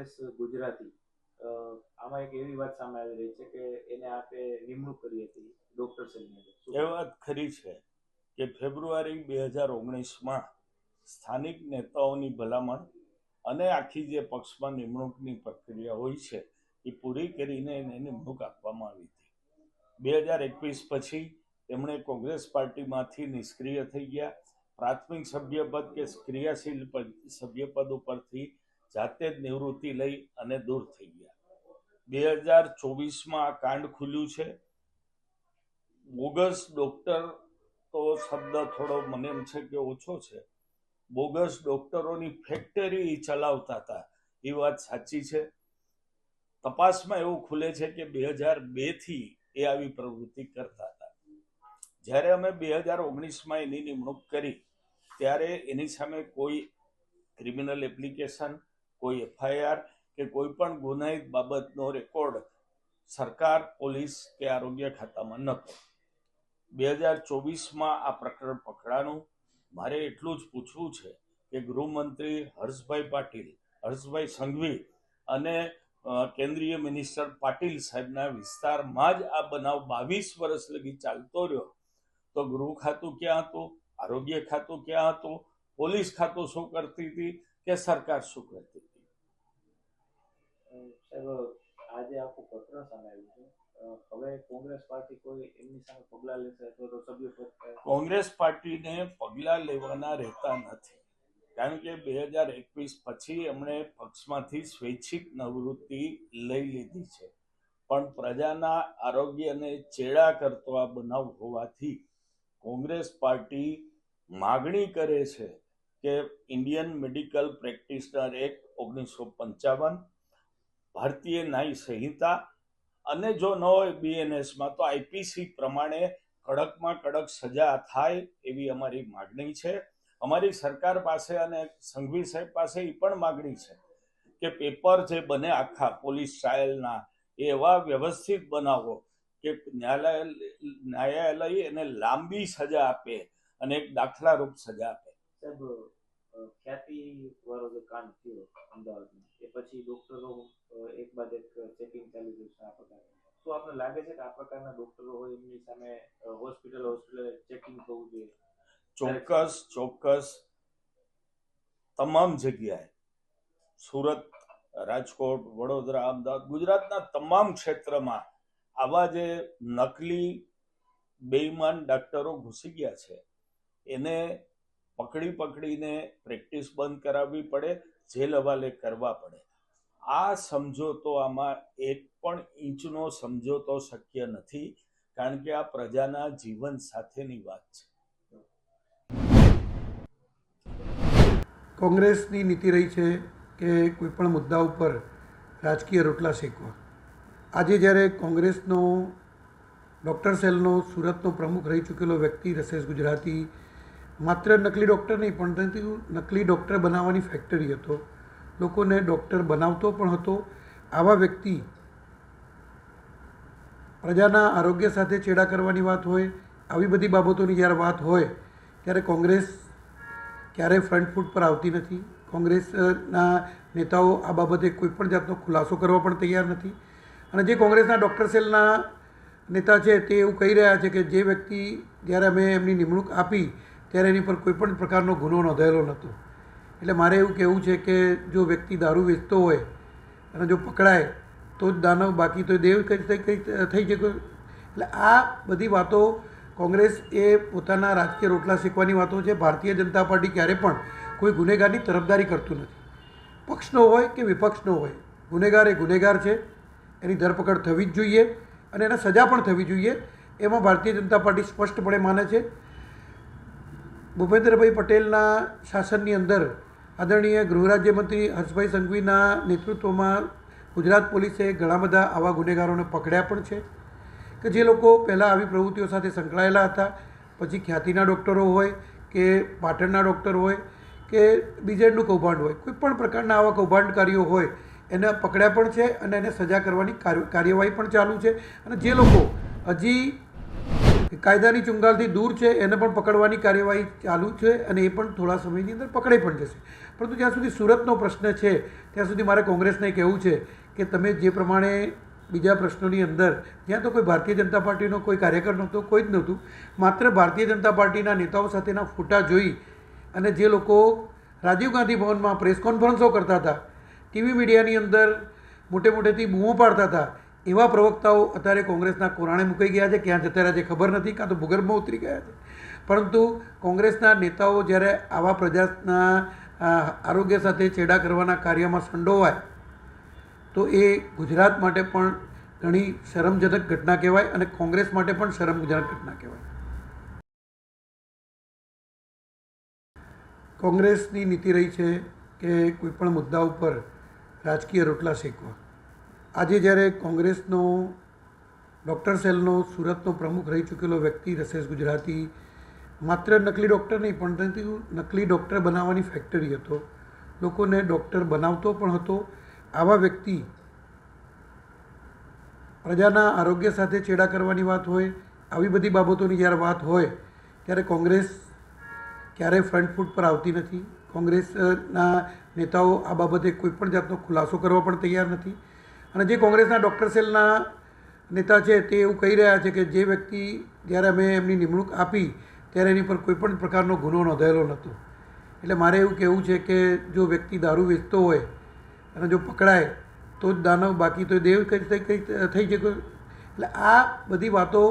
SS Gujarati આમાં એક એવી વાત સામે આવી રહી છે કે એને આપે નિમણૂક કરી હતી ડોક્ટર સરની એ વાત ખરી છે કે ફેબ્રુઆરી બે હજાર ઓગણીસમાં સ્થાનિક નેતાઓની ભલામણ અને આખી જે પક્ષમાં નિમણૂકની પ્રક્રિયા હોય છે એ પૂરી કરીને એને નિમણૂક આપવામાં આવી હતી બે હજાર એકવીસ પછી તેમણે કોંગ્રેસ પાર્ટીમાંથી નિષ્ક્રિય થઈ ગયા પ્રાથમિક સભ્યપદ કે ક્રિયાશીલ સભ્યપદ ઉપરથી જાતે જ નિવૃત્તિ લઈ અને દૂર થઈ ગયા બે હજાર ચોવીસમાં આ કાંડ ખુલ્યું છે બોગસ ડોક્ટર તો શબ્દ થોડો મને એમ છે કે ઓછો છે બોગસ ડોક્ટરોની ફેક્ટરી એ ચલાવતા હતા એ વાત સાચી છે તપાસમાં એવું ખુલે છે કે બે હજાર બેથી એ આવી પ્રવૃત્તિ કરતા હતા જ્યારે અમે બે હજાર ઓગણીસમાં એની નિમણૂક કરી ત્યારે એની સામે કોઈ ક્રિમિનલ એપ્લિકેશન કોઈ એફઆઈઆર કે કોઈ પણ ગુનાહિત બાબતનો રેકોર્ડ સરકાર પોલીસ કે આરોગ્ય ખાતામાં નહોતો બે હજાર ચોવીસમાં આ પ્રકરણ પકડાનું મારે એટલું જ પૂછવું છે કે ગૃહમંત્રી હર્ષભાઈ પાટીલ હર્ષભાઈ સંઘવી અને કેન્દ્રીય મિનિસ્ટર પાટીલ સાહેબના વિસ્તારમાં જ આ બનાવ બાવીસ વર્ષ લગી ચાલતો રહ્યો તો ગૃહ ખાતું ક્યાં હતું આરોગ્ય ખાતું ક્યાં હતું પોલીસ ખાતું શું કરતી હતી કે સરકાર શું કરતી આજે આખું પત્ર સામે છે હવે કોંગ્રેસ પાર્ટી કોઈ એમની સામે પગલાં લેશે તો સભ્ય કોંગ્રેસ પાર્ટીને પગલાં લેવાના રહેતા નથી કારણ કે બે હજાર એકવીસ પછી એમણે પક્ષમાંથી સ્વૈચ્છિક પ્રવૃત્તિ લઈ લીધી છે પણ પ્રજાના આરોગ્યને ચેડા કરતો આ બનાવ હોવાથી કોંગ્રેસ પાર્ટી માગણી કરે છે કે ઇન્ડિયન મેડિકલ પ્રેક્ટિશનર એક્ટ ઓગણીસો પંચાવન ભારતીય ન્યાય સંહિતા અને જો ન હોય બીએનએસમાં તો આઈપીસી પ્રમાણે કડકમાં કડક સજા થાય એવી અમારી માગણી છે અમારી સરકાર પાસે અને સંઘવી સાહેબ પાસે એ પણ માગણી છે કે પેપર જે બને આખા પોલીસ ટ્રાયલના એવા વ્યવસ્થિત બનાવો કે ન્યાયાલય ન્યાયાલય એને લાંબી સજા આપે અને એક દાખલારૂપ સજા આપે ખ્યાતિ વાળો જે કાંડ થયો અમદાવાદમાં એ પછી ડોક્ટરો એક બાદ એક ચેકિંગ ચાલુ રહ્યું છે આ પ્રકારે તો આપને લાગે છે કે આ પ્રકારના ડોક્ટરો હોય એમની સામે હોસ્પિટલ હોસ્પિટલ ચેકિંગ થવું જોઈએ ચોક્કસ ચોક્કસ તમામ જગ્યાએ સુરત રાજકોટ વડોદરા અમદાવાદ ગુજરાતના તમામ ક્ષેત્રમાં આવા જે નકલી બેઈમાન ડોક્ટરો ઘૂસી ગયા છે એને પકડી પકડીને પ્રેક્ટિસ બંધ કરાવવી પડે જેલ હવાલે કરવા પડે આ સમજોતો આમાં એક પણ ઇંચનો સમજોતો શક્ય નથી કારણ કે આ પ્રજાના જીવન સાથેની વાત છે કોંગ્રેસની નીતિ રહી છે કે કોઈપણ મુદ્દા ઉપર રાજકીય રોટલા શેકવા આજે જ્યારે કોંગ્રેસનો ડૉક્ટર સેલનો સુરતનો પ્રમુખ રહી ચૂકેલો વ્યક્તિ રસેસ ગુજરાતી માત્ર નકલી ડૉક્ટર નહીં પણ પરંતુ નકલી ડૉક્ટર બનાવવાની ફેક્ટરી હતો લોકોને ડૉક્ટર બનાવતો પણ હતો આવા વ્યક્તિ પ્રજાના આરોગ્ય સાથે ચેડા કરવાની વાત હોય આવી બધી બાબતોની જ્યારે વાત હોય ત્યારે કોંગ્રેસ ક્યારેય ફ્રન્ટ ફૂટ પર આવતી નથી કોંગ્રેસના નેતાઓ આ બાબતે કોઈપણ જાતનો ખુલાસો કરવા પણ તૈયાર નથી અને જે કોંગ્રેસના ડૉક્ટર સેલના નેતા છે તે એવું કહી રહ્યા છે કે જે વ્યક્તિ જ્યારે અમે એમની નિમણૂક આપી ત્યારે એની પર કોઈ પણ પ્રકારનો ગુનો નોંધાયેલો નહોતો એટલે મારે એવું કહેવું છે કે જો વ્યક્તિ દારૂ વેચતો હોય અને જો પકડાય તો જ દાનવ બાકી તો દેવ કઈ કંઈ થઈ શકે એટલે આ બધી વાતો કોંગ્રેસ એ પોતાના રાજકીય રોટલા શીખવાની વાતો છે ભારતીય જનતા પાર્ટી ક્યારે પણ કોઈ ગુનેગારની તરફદારી કરતું નથી પક્ષનો હોય કે વિપક્ષનો હોય ગુનેગાર એ ગુનેગાર છે એની ધરપકડ થવી જ જોઈએ અને એને સજા પણ થવી જોઈએ એમાં ભારતીય જનતા પાર્ટી સ્પષ્ટપણે માને છે ભૂપેન્દ્રભાઈ પટેલના શાસનની અંદર આદરણીય ગૃહરાજ્યમંત્રી હર્ષભાઈ સંઘવીના નેતૃત્વમાં ગુજરાત પોલીસે ઘણા બધા આવા ગુનેગારોને પકડ્યા પણ છે કે જે લોકો પહેલાં આવી પ્રવૃત્તિઓ સાથે સંકળાયેલા હતા પછી ખ્યાતિના ડૉક્ટરો હોય કે પાટણના ડૉક્ટર હોય કે બીજેડનું કૌભાંડ હોય કોઈ પણ પ્રકારના આવા કૌભાંડકારીઓ હોય એને પકડ્યા પણ છે અને એને સજા કરવાની કાર્યવાહી પણ ચાલુ છે અને જે લોકો હજી કાયદાની ચુંગાલથી દૂર છે એને પણ પકડવાની કાર્યવાહી ચાલુ છે અને એ પણ થોડા સમયની અંદર પકડાઈ પણ જશે પરંતુ જ્યાં સુધી સુરતનો પ્રશ્ન છે ત્યાં સુધી મારે કોંગ્રેસને કહેવું છે કે તમે જે પ્રમાણે બીજા પ્રશ્નોની અંદર જ્યાં તો કોઈ ભારતીય જનતા પાર્ટીનો કોઈ કાર્યકર નહોતો કોઈ જ નહોતું માત્ર ભારતીય જનતા પાર્ટીના નેતાઓ સાથેના ફોટા જોઈ અને જે લોકો રાજીવ ગાંધી ભવનમાં પ્રેસ કોન્ફરન્સો કરતા હતા ટીવી મીડિયાની અંદર મોટે મોટેથી બૂમો પાડતા હતા એવા પ્રવક્તાઓ અત્યારે કોંગ્રેસના કોરાણે મૂકાઈ ગયા છે ક્યાં જતા રહ્યા છે ખબર નથી કાં તો ભૂગર્ભમાં ઉતરી ગયા છે પરંતુ કોંગ્રેસના નેતાઓ જ્યારે આવા પ્રજાના આરોગ્ય સાથે છેડા કરવાના કાર્યમાં સંડોવાય તો એ ગુજરાત માટે પણ ઘણી શરમજનક ઘટના કહેવાય અને કોંગ્રેસ માટે પણ શરમજનક ઘટના કહેવાય કોંગ્રેસની નીતિ રહી છે કે કોઈપણ મુદ્દા ઉપર રાજકીય રોટલા શેકવા આજે જ્યારે કોંગ્રેસનો ડૉક્ટર સેલનો સુરતનો પ્રમુખ રહી ચૂકેલો વ્યક્તિ રસેશ ગુજરાતી માત્ર નકલી ડૉક્ટર નહીં પણ પરંતુ નકલી ડૉક્ટર બનાવવાની ફેક્ટરી હતો લોકોને ડૉક્ટર બનાવતો પણ હતો આવા વ્યક્તિ પ્રજાના આરોગ્ય સાથે ચેડા કરવાની વાત હોય આવી બધી બાબતોની જ્યારે વાત હોય ત્યારે કોંગ્રેસ ક્યારેય ફ્રન્ટ ફૂટ પર આવતી નથી કોંગ્રેસના નેતાઓ આ બાબતે કોઈપણ જાતનો ખુલાસો કરવા પણ તૈયાર નથી અને જે કોંગ્રેસના ડૉક્ટર સેલના નેતા છે તે એવું કહી રહ્યા છે કે જે વ્યક્તિ જ્યારે અમે એમની નિમણૂક આપી ત્યારે એની પર કોઈપણ પ્રકારનો ગુનો નોંધાયેલો નહોતો એટલે મારે એવું કહેવું છે કે જો વ્યક્તિ દારૂ વેચતો હોય અને જો પકડાય તો જ દાનવ બાકી તો દેવ કઈ થઈ શકે એટલે આ બધી વાતો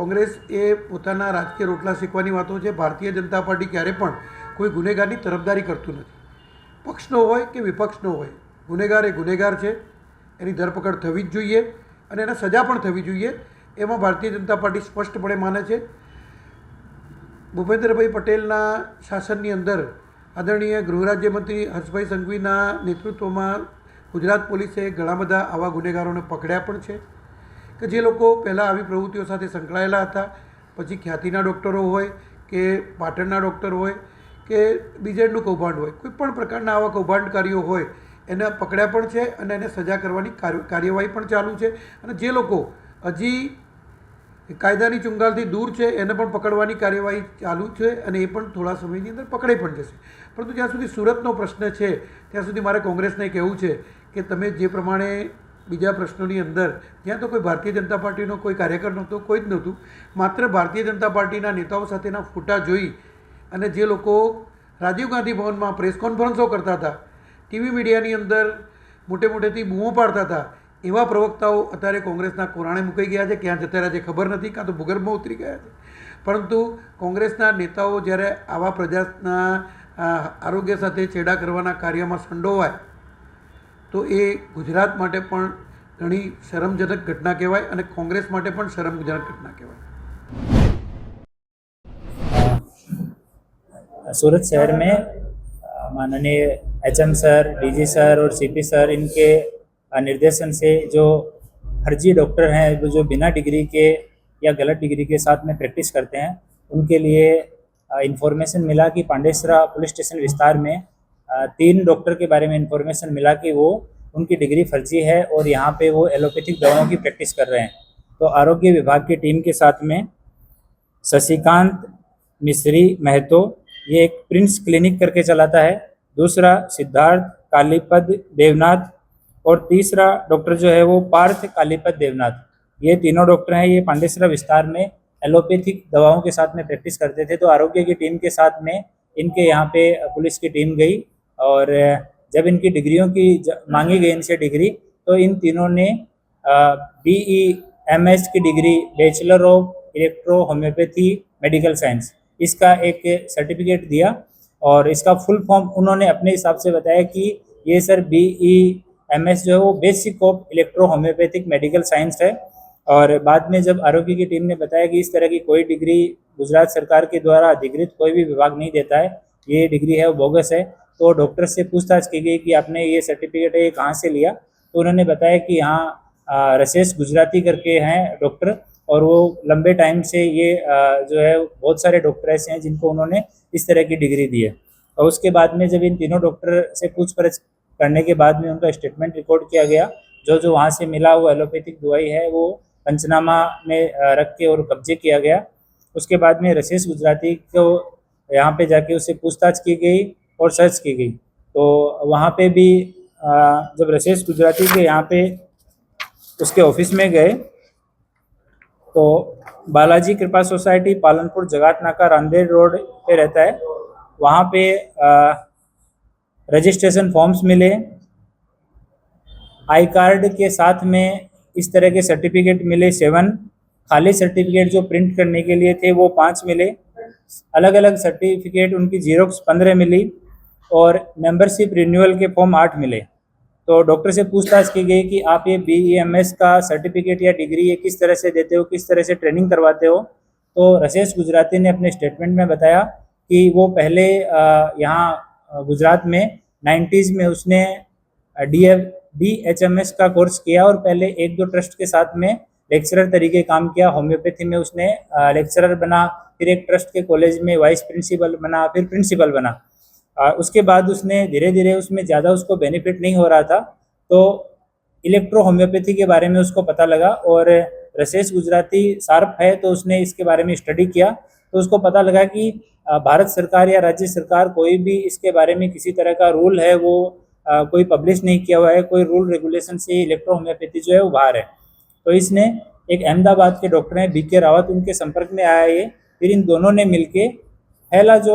કોંગ્રેસ એ પોતાના રાજકીય રોટલા શીખવાની વાતો છે ભારતીય જનતા પાર્ટી ક્યારે પણ કોઈ ગુનેગારની તરફદારી કરતું નથી પક્ષનો હોય કે વિપક્ષનો હોય ગુનેગાર એ ગુનેગાર છે એની ધરપકડ થવી જ જોઈએ અને એને સજા પણ થવી જોઈએ એમાં ભારતીય જનતા પાર્ટી સ્પષ્ટપણે માને છે ભૂપેન્દ્રભાઈ પટેલના શાસનની અંદર આદરણીય ગૃહરાજ્યમંત્રી હર્ષભાઈ સંઘવીના નેતૃત્વમાં ગુજરાત પોલીસે ઘણા બધા આવા ગુનેગારોને પકડ્યા પણ છે કે જે લોકો પહેલાં આવી પ્રવૃત્તિઓ સાથે સંકળાયેલા હતા પછી ખ્યાતિના ડૉક્ટરો હોય કે પાટણના ડૉક્ટર હોય કે બીજેડનું કૌભાંડ હોય કોઈ પણ પ્રકારના આવા કૌભાંડકારીઓ હોય એને પકડ્યા પણ છે અને એને સજા કરવાની કાર્યવાહી પણ ચાલુ છે અને જે લોકો હજી કાયદાની ચુંગાલથી દૂર છે એને પણ પકડવાની કાર્યવાહી ચાલુ છે અને એ પણ થોડા સમયની અંદર પકડાઈ પણ જશે પરંતુ જ્યાં સુધી સુરતનો પ્રશ્ન છે ત્યાં સુધી મારે કોંગ્રેસને કહેવું છે કે તમે જે પ્રમાણે બીજા પ્રશ્નોની અંદર જ્યાં તો કોઈ ભારતીય જનતા પાર્ટીનો કોઈ કાર્યકર નહોતો કોઈ જ નહોતું માત્ર ભારતીય જનતા પાર્ટીના નેતાઓ સાથેના ફોટા જોઈ અને જે લોકો રાજીવ ગાંધી ભવનમાં પ્રેસ કોન્ફરન્સો કરતા હતા ટીવી મીડિયાની અંદર મોટે મોટેથી બૂમો પાડતા હતા એવા પ્રવક્તાઓ અત્યારે કોંગ્રેસના કોરાણે મૂકાઈ ગયા છે ક્યાં જતા રહ્યા છે ખબર નથી કાં તો ભૂગર્ભમાં ઉતરી ગયા છે પરંતુ કોંગ્રેસના નેતાઓ જ્યારે આવા પ્રજાના આરોગ્ય સાથે છેડા કરવાના કાર્યમાં સંડોવાય તો એ ગુજરાત માટે પણ ઘણી શરમજનક ઘટના કહેવાય અને કોંગ્રેસ માટે પણ શરમજનક ઘટના કહેવાય સુરત શહેરમાં માનનીય एचएम सर डीजी सर और सीपी सर इनके निर्देशन से जो फर्जी डॉक्टर हैं वो जो बिना डिग्री के या गलत डिग्री के साथ में प्रैक्टिस करते हैं उनके लिए इन्फॉर्मेशन मिला कि पांडेसरा पुलिस स्टेशन विस्तार में तीन डॉक्टर के बारे में इन्फॉर्मेशन मिला कि वो उनकी डिग्री फर्जी है और यहाँ पे वो एलोपैथिक दवाओं की प्रैक्टिस कर रहे हैं तो आरोग्य विभाग की टीम के साथ में शशिकांत मिश्री महतो ये एक प्रिंस क्लिनिक करके चलाता है दूसरा सिद्धार्थ कालीपद देवनाथ और तीसरा डॉक्टर जो है वो पार्थ कालीपद देवनाथ ये तीनों डॉक्टर हैं ये पांडेसरा विस्तार में एलोपैथिक दवाओं के साथ में प्रैक्टिस करते थे तो आरोग्य की टीम के साथ में इनके यहाँ पे पुलिस की टीम गई और जब इनकी डिग्रियों की मांगी गई इनसे डिग्री तो इन तीनों ने बी ई एम एस की degree bachelor of electro homoeopathy medical science इसका एक सर्टिफिकेट दिया और इसका फुल फॉर्म उन्होंने अपने हिसाब से बताया कि ये sir B E M S जो है वो basic of electro homoeopathic medical science है और बाद में जब आरोग्य की टीम ने बताया कि इस तरह की कोई डिग्री गुजरात सरकार के द्वारा अधिकृत कोई भी विभाग नहीं देता है ये डिग्री है वो बोगस है तो डॉक्टर से पूछताछ की गई कि आपने ये सर्टिफिकेट है ये कहाँ से लिया तो उन्होंने बताया कि यहाँ रसेस गुजराती करके हैं डॉक्टर और वो लंबे टाइम से ये जो है बहुत सारे डॉक्टर ऐसे हैं जिनको उन्होंने इस तरह की डिग्री दी है और उसके बाद में जब इन तीनों डॉक्टर से परछ करने के बाद में उनका स्टेटमेंट रिकॉर्ड किया गया जो जो वहाँ से मिला वो एलोपैथिक दवाई है वो पंचनामा में रख के और कब्जे किया गया उसके बाद में रशेश गुजराती को यहाँ पे जाके उससे पूछताछ की गई और सर्च की गई तो वहाँ पे भी जब रशेश गुजराती के यहाँ पे उसके ऑफिस में गए तो बालाजी कृपा सोसाइटी पालनपुर जगात नाका रामदेव रोड पे रहता है वहाँ पे रजिस्ट्रेशन फॉर्म्स मिले आई कार्ड के साथ में इस तरह के सर्टिफिकेट मिले सेवन खाली सर्टिफिकेट जो प्रिंट करने के लिए थे वो पाँच मिले अलग अलग सर्टिफिकेट उनकी जीरोक्स पंद्रह मिली और मेंबरशिप रिन्यूअल के फॉर्म आठ मिले तो डॉक्टर से पूछताछ की गई कि आप ये बी एम एस का सर्टिफिकेट या डिग्री ये किस तरह से देते हो किस तरह से ट्रेनिंग करवाते हो तो रशेश गुजराती ने अपने स्टेटमेंट में बताया कि वो पहले यहाँ गुजरात में नाइन्टीज़ में उसने D F B H M S का कोर्स किया और पहले एक दो ट्रस्ट के साथ में लेक्चरर तरीके काम किया होम्योपैथी में उसने लेक्चरर बना फिर एक ट्रस्ट के कॉलेज में वाइस प्रिंसिपल बना फिर प्रिंसिपल बना उसके बाद उसने धीरे धीरे उसमें ज़्यादा उसको बेनिफिट नहीं हो रहा था तो इलेक्ट्रो होम्योपैथी के बारे में उसको पता लगा और रसेस गुजराती सार्प है तो उसने इसके बारे में स्टडी किया तो उसको पता लगा कि भारत सरकार या राज्य सरकार कोई भी इसके बारे में किसी तरह का रूल है वो कोई पब्लिश नहीं किया हुआ है कोई रूल रेगुलेशन से इलेक्ट्रो होम्योपैथी जो है वो बाहर है तो इसने एक अहमदाबाद के डॉक्टर हैं बी के रावत उनके संपर्क में आया ये फिर इन दोनों ने मिलके पहला जो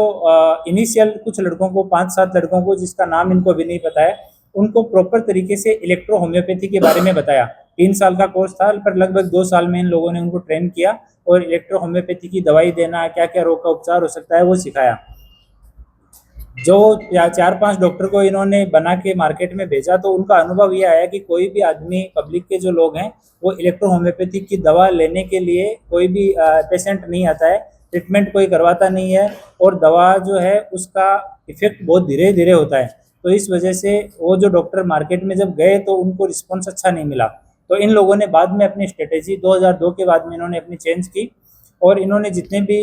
इनिशियल कुछ लड़कों को पांच सात लड़कों को जिसका नाम इनको भी नहीं पता है उनको प्रॉपर तरीके से इलेक्ट्रो होम्योपैथी के बारे में बताया तीन साल का कोर्स था पर लगभग दो साल में इन लोगों ने उनको ट्रेन किया और इलेक्ट्रो होम्योपैथी की दवाई देना क्या क्या रोग का उपचार हो सकता है वो सिखाया जो चार पांच डॉक्टर को इन्होंने बना के मार्केट में भेजा तो उनका अनुभव यह आया कि कोई भी आदमी पब्लिक के जो लोग हैं वो इलेक्ट्रो होम्योपैथी की दवा लेने के लिए कोई भी पेशेंट नहीं आता है ट्रीटमेंट कोई करवाता नहीं है और दवा जो है उसका इफेक्ट बहुत धीरे धीरे होता है तो इस वजह से वो जो डॉक्टर मार्केट में जब गए तो उनको रिस्पॉन्स अच्छा नहीं मिला तो इन लोगों ने बाद में अपनी स्ट्रेटेजी 2002 के बाद में इन्होंने अपनी चेंज की और इन्होंने जितने भी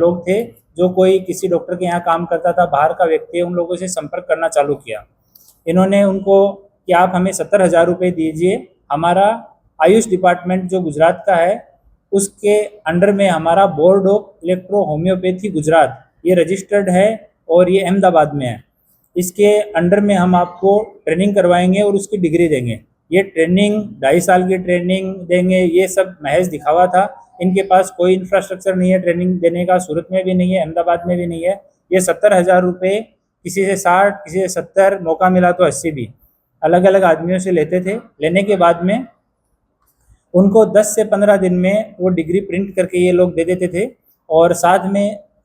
लोग थे जो कोई किसी डॉक्टर के यहाँ काम करता था बाहर का व्यक्ति उन लोगों से संपर्क करना चालू किया इन्होंने उनको कि आप हमें सत्तर हज़ार रुपये दीजिए हमारा आयुष डिपार्टमेंट जो गुजरात का है उसके अंडर में हमारा board of electro homoeopathy Gujarat ये रजिस्टर्ड है और ये अहमदाबाद में है इसके अंडर में हम आपको ट्रेनिंग करवाएंगे और उसकी डिग्री देंगे ये ट्रेनिंग ढाई साल की ट्रेनिंग देंगे ये सब महज दिखावा था इनके पास कोई इंफ्रास्ट्रक्चर नहीं है ट्रेनिंग देने का सूरत में भी नहीं है अहमदाबाद में भी नहीं है ये सत्तर हज़ार रुपये किसी से साठ किसी से सत्तर मौका मिला तो अस्सी भी अलग अलग आदमियों से लेते थे लेने के बाद में उनको 10 से 15 दिन में वो डिग्री प्रिंट करके ये लोग दे देते थे और साथ में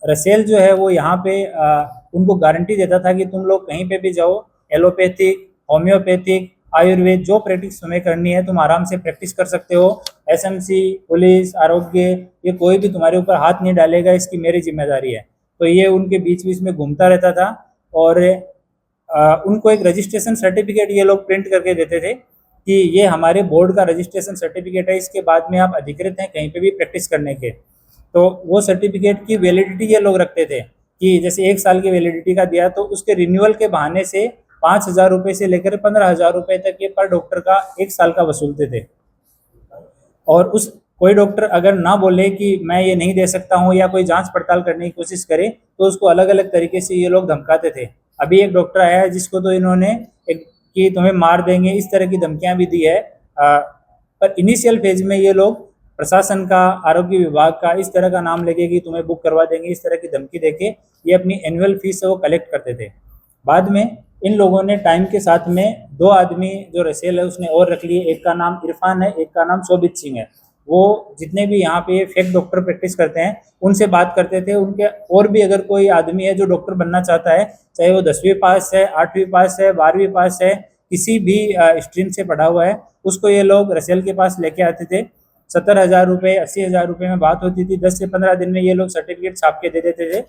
रसेल जो है वो यहाँ पे आ, उनको गारंटी देता था कि तुम लोग कहीं पे भी जाओ एलोपैथिक होम्योपैथिक आयुर्वेद जो प्रैक्टिस तुम्हें करनी है तुम आराम से प्रैक्टिस कर सकते हो एसएमसी पुलिस आरोग्य ये कोई भी तुम्हारे ऊपर हाथ नहीं डालेगा इसकी मेरी जिम्मेदारी है तो ये उनके बीच बीच में घूमता रहता था और आ, उनको एक रजिस्ट्रेशन सर्टिफिकेट ये लोग प्रिंट करके देते थे कि ये हमारे बोर्ड का रजिस्ट्रेशन सर्टिफिकेट है इसके बाद में आप अधिकृत हैं कहीं पे भी प्रैक्टिस करने के तो वो सर्टिफिकेट की वैलिडिटी ये लोग रखते थे कि जैसे एक साल की वैलिडिटी का दिया तो उसके रिन्यूअल के बहाने से पाँच हज़ार रुपये से लेकर पंद्रह हज़ार रुपये तक ये पर डॉक्टर का एक साल का वसूलते थे और उस कोई डॉक्टर अगर ना बोले कि मैं ये नहीं दे सकता हूँ या कोई जांच पड़ताल करने की कोशिश करे तो उसको अलग अलग तरीके से ये लोग धमकाते थे अभी एक डॉक्टर आया जिसको तो इन्होंने एक कि तुम्हें मार देंगे इस तरह की धमकियां भी दी है आ, पर इनिशियल फेज में ये लोग प्रशासन का आरोग्य विभाग का इस तरह का नाम लेके कि तुम्हें बुक करवा देंगे इस तरह की धमकी देके ये अपनी एनुअल फीस से वो कलेक्ट करते थे बाद में इन लोगों ने टाइम के साथ में दो आदमी जो रसेल है उसने और रख लिए एक का नाम इरफान है एक का नाम शोभित सिंह है वो जितने भी यहाँ पे फेक डॉक्टर प्रैक्टिस करते हैं उनसे बात करते थे उनके और भी अगर कोई आदमी है जो डॉक्टर बनना चाहता है चाहे वो दसवीं पास है आठवीं पास है बारहवीं पास है किसी भी स्ट्रीम से पढ़ा हुआ है उसको ये लोग रसेल के पास लेके आते थे सत्तर हज़ार रुपये अस्सी हज़ार रुपये में बात होती थी दस से पंद्रह दिन में ये लोग सर्टिफिकेट छाप के दे देते थे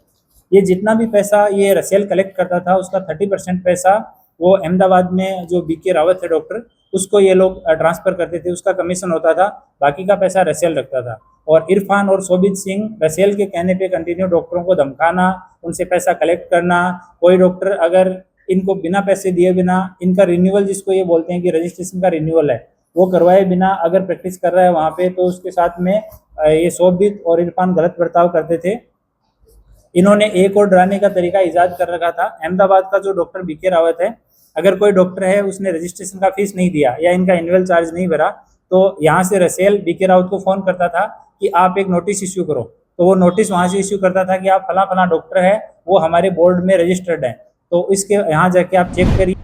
ये जितना भी पैसा ये रसेल कलेक्ट करता था उसका थर्टी परसेंट पैसा वो अहमदाबाद में जो बी के रावत है डॉक्टर उसको ये लोग ट्रांसफ़र करते थे उसका कमीशन होता था बाकी का पैसा रसेल रखता था और इरफान और शोभित सिंह रसेल के कहने पे कंटिन्यू डॉक्टरों को धमकाना उनसे पैसा कलेक्ट करना कोई डॉक्टर अगर इनको बिना पैसे दिए बिना इनका रिन्यूअल जिसको ये बोलते हैं कि रजिस्ट्रेशन का रिन्यूअल है वो करवाए बिना अगर प्रैक्टिस कर रहा है वहाँ पे तो उसके साथ में ये शोभित और इरफान गलत बर्ताव करते थे इन्होंने एक और डराने का तरीका ईजाद कर रखा था अहमदाबाद का जो डॉक्टर बी के रावत है अगर कोई डॉक्टर है उसने रजिस्ट्रेशन का फीस नहीं दिया या इनका एनुअल चार्ज नहीं भरा तो यहाँ से रसेल बी के राउत को फ़ोन करता था कि आप एक नोटिस इश्यू करो तो वो नोटिस वहाँ से इश्यू करता था कि आप फला फला डॉक्टर है वो हमारे बोर्ड में रजिस्टर्ड है तो इसके यहाँ जाके आप चेक करिए